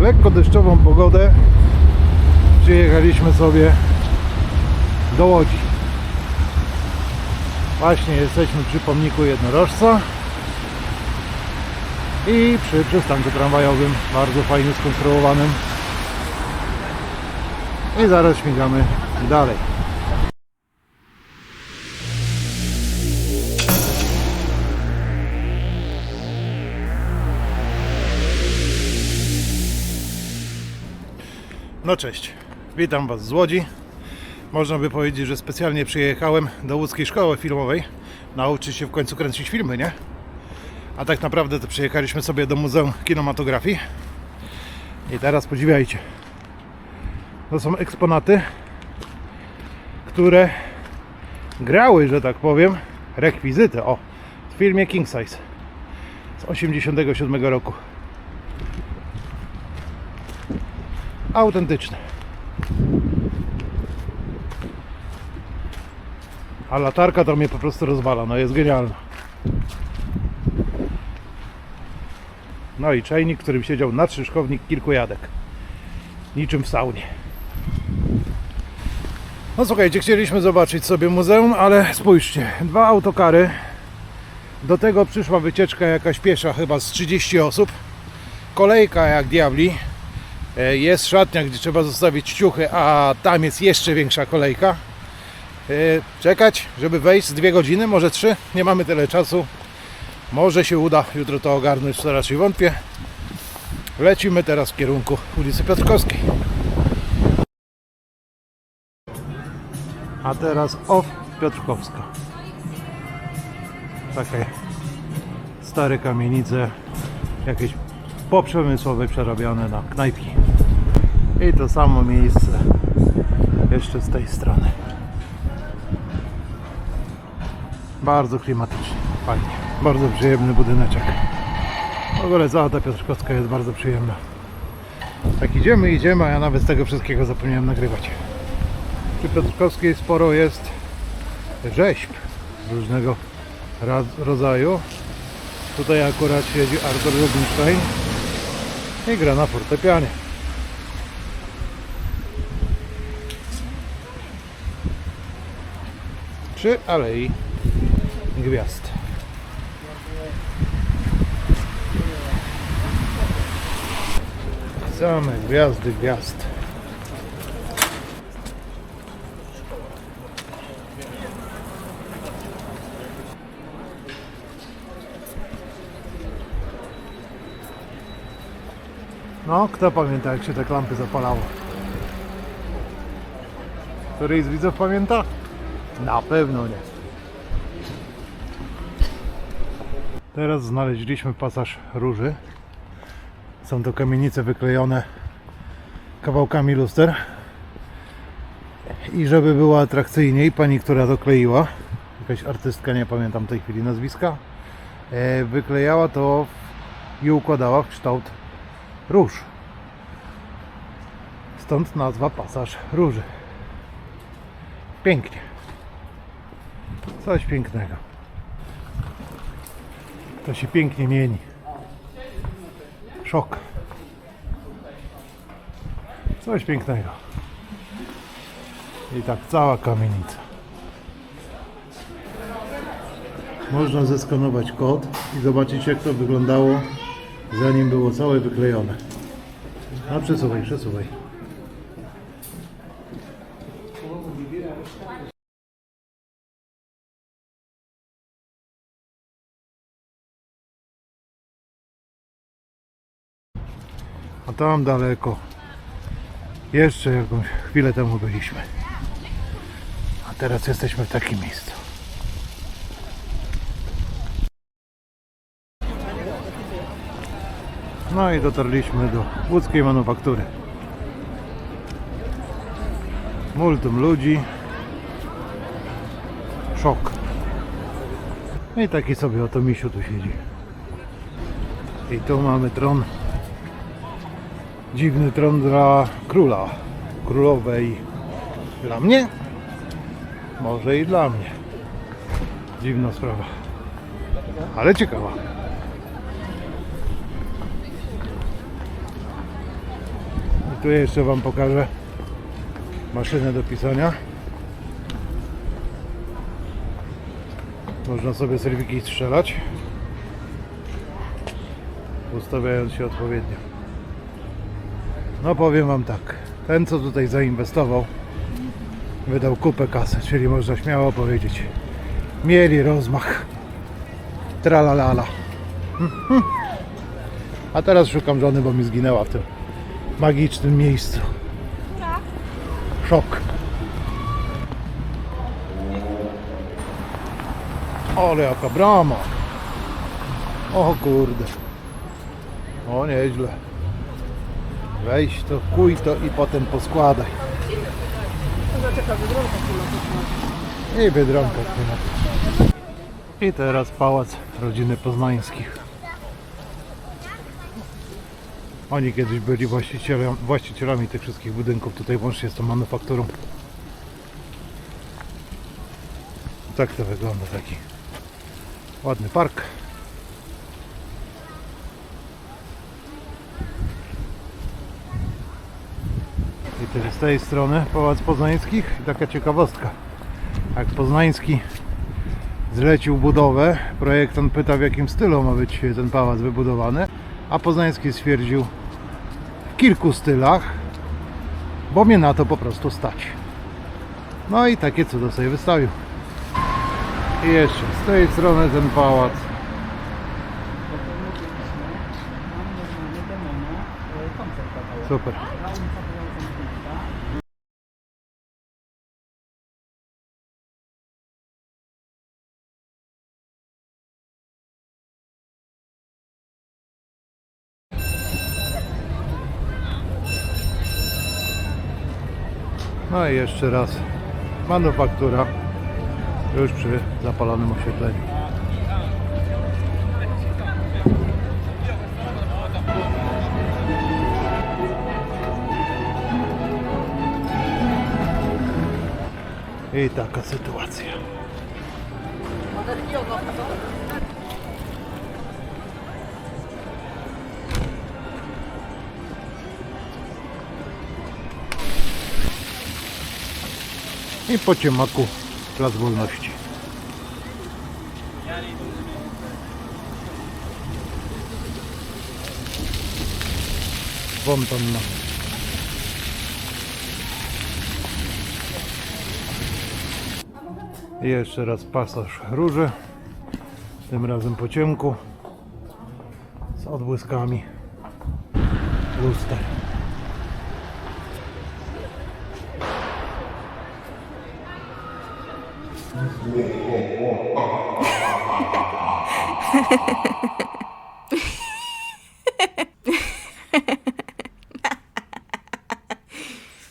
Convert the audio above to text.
lekko deszczową pogodę przyjechaliśmy sobie do Łodzi. Właśnie jesteśmy przy pomniku jednorożca i przy przystanku tramwajowym, bardzo fajnie skonstruowanym. I zaraz śmigamy dalej. No cześć, witam Was z Łodzi. Można by powiedzieć, że specjalnie przyjechałem do łódzkiej szkoły filmowej nauczyć się w końcu kręcić filmy, nie? A tak naprawdę to przyjechaliśmy sobie do Muzeum Kinematografii. I teraz podziwiajcie. To są eksponaty, które grały, że tak powiem, rekwizyty. O, w filmie King Size z 87 roku. Autentyczne. A latarka to mnie po prostu rozwala, no jest genialna. No i czajnik, którym siedział nadszyczkownik kilku jadek. Niczym w saunie. No słuchajcie, chcieliśmy zobaczyć sobie muzeum, ale spójrzcie, dwa autokary. Do tego przyszła wycieczka jakaś piesza, chyba z 30 osób. Kolejka jak diabli. E, Jest szatnia, gdzie trzeba zostawić ciuchy, a tam jest jeszcze większa kolejka. E, Czekać, żeby wejść z dwie godziny, może trzy. Nie mamy tyle czasu. Może się uda jutro to ogarnąć, co raczej wątpię. Lecimy teraz w kierunku ulicy Piotrkowskiej. A teraz off Piotrkowska. Takie stare kamienice, jakieś poprzemysłowe przerabiane na knajpki. I to samo miejsce jeszcze z tej strony. Bardzo klimatycznie, fajnie. Bardzo przyjemny budyneczek. W ogóle cała Piotrkowska jest bardzo przyjemna. Tak idziemy, idziemy, a ja nawet z tego wszystkiego zapomniałem nagrywać. Przy Piotrkowskiej sporo jest rzeźb różnego rodzaju. Tutaj akurat siedzi Arthur Rubinstein i gra na fortepianie. Przy Alei Gwiazd. Same gwiazdy gwiazd. No, kto pamięta jak się te lampy zapalało? Któryś z widzów pamięta? Na pewno nie. Teraz znaleźliśmy pasaż róży. Są to kamienice wyklejone kawałkami luster. I żeby było atrakcyjniej, pani, która to kleiła, jakaś artystka, nie pamiętam w tej chwili nazwiska, e, wyklejała to i układała w kształt róż. Stąd nazwa pasaż róży. Pięknie. Coś pięknego. To się pięknie mieni. Szok. Coś pięknego. I tak cała kamienica. Można zeskanować kod i zobaczyć jak to wyglądało zanim było całe wyklejone. No przesuwaj, przesuwaj. A tam daleko. Jeszcze jakąś chwilę temu byliśmy. A teraz jesteśmy w takim miejscu. No i dotarliśmy do łódzkiej manufaktury. Multum ludzi. Szok. I taki sobie oto misiu tu siedzi. I tu mamy tron. Dziwny tron dla króla. Królowej. Dla mnie? Może i dla mnie. Dziwna sprawa. Ale ciekawa. Tu jeszcze Wam pokażę maszynę do pisania. Można sobie serwiki strzelać, ustawiając się odpowiednio. No powiem Wam tak, ten co tutaj zainwestował, wydał kupę kasy, czyli można śmiało powiedzieć, mieli rozmach. Tralalala. A teraz szukam żony, bo mi zginęła w tym magicznym miejscu. Szok. Ale jaka brama. O kurde. O nieźle. Weź to, kuj to i potem poskładaj. I Biedronka klimatyczna. I teraz pałac rodziny Poznańskich. Oni kiedyś byli właścicielem, właścicielami tych wszystkich budynków, tutaj łącznie z tą manufakturą. Tak to wygląda taki ładny park. I też z tej strony Pałac Poznańskich. I taka ciekawostka. Jak Poznański zlecił budowę, projektant pyta w jakim stylu ma być ten pałac wybudowany, a Poznański stwierdził w kilku stylach, bo mnie na to po prostu stać. No i takie cudo sobie wystawił. I jeszcze z tej strony ten pałac. Super. No i jeszcze raz manufaktura już przy zapalonym oświetleniu. I taka sytuacja. I po ciemaku Plac Wolności. Fontanna. Jeszcze raz pasaż róży. Tym razem po ciemku. Z odbłyskami luster.